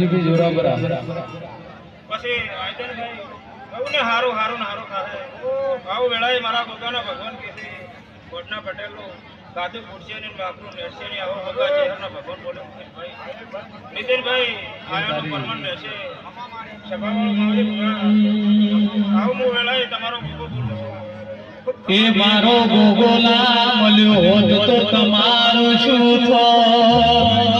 સભાવાળો પદ મારો પરજીભી જોરા બરાબર. પછી આયતનભાઈ બહુ ને હારું હારું ને હારું ઓ ભાવ વેળાએ મારા ગોગાના ભગવાન કે છે. કોટના પટેલનો ગાદુ ફૂટશે ને બાપનું નેટશે ને આવો ભગા ચહેરના ભગવાન બોલે નીતિનભાઈ. નીતિનભાઈ આયાનું પરમાન રહેશે માવજી ભગવાન. આવું હું વેળાએ તમારો ભોગો બોલું એ મારો ગોગોલા મળ્યો હોત તો તમારો શું થાત?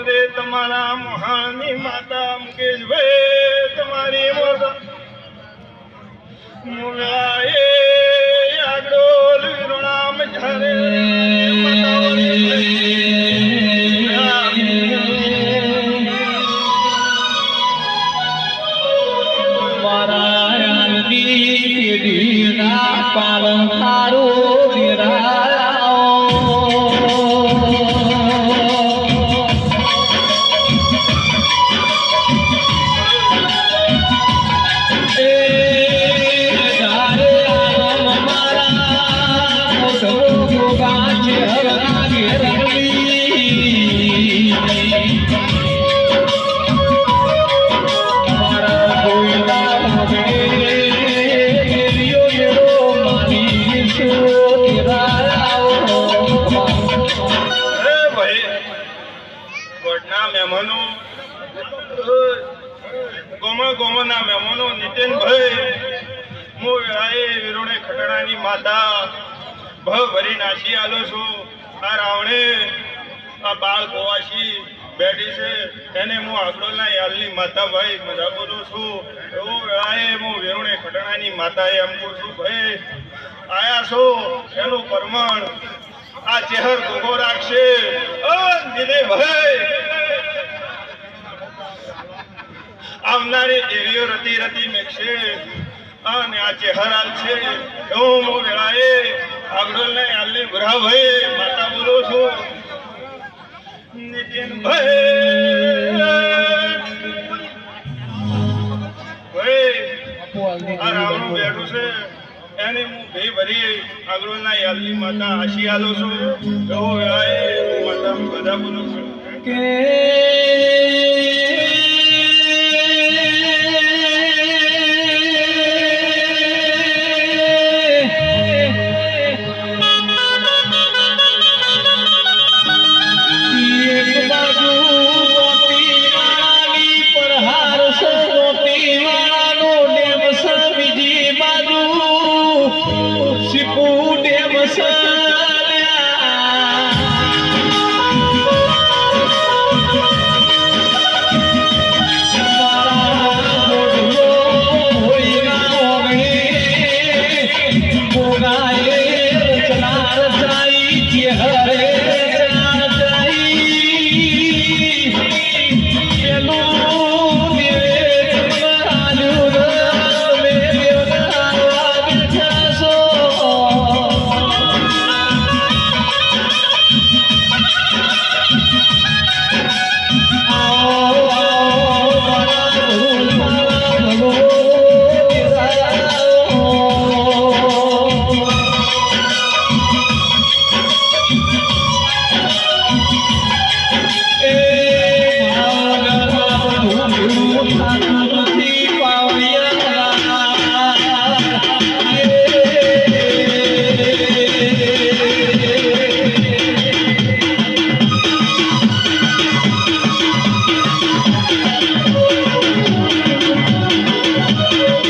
માલદે તમારા મોહાની માતા મુકેશભાઈ તમારી મોટા મુગાએ આગળ વિરોણામ ઝારે મારા રામની પેઢીના ગોડના મહેમાનો ગોમા ગોમાના મહેમાનો, નીતિનભાઈ હું વેળાએ વિરોણે ખટડાની માતા ભ ભરી નાસી આલો છું. આ રાવણે આ બાળ ગોવાશી બેઠી છે. એને હું આગળના યાલની માતા ભાઈ મજા બોલું છું. એવું વેળાએ હું વેરુણે ખટણાની માતાએ એમ કહું છું, ભાઈ, આયા છો? એનું પરમાણ આ ચહેર ગોગો રાખશે. દિને ભાઈ આવનારી દેવીઓ રતી રતી મેકશે અને આ ચહેરાલ છે હું મો વેળાએ આગળ ને આલી ભરા ભાઈ, માતા બોલો છું. નીતિન ભાઈ આ રાવણું બેઠું છે. એને હું ભે ભરી આગળના યાલની માતા આશી આલો છું. એવો વેળાએ હું માતા બધા બોલું છું. કે you.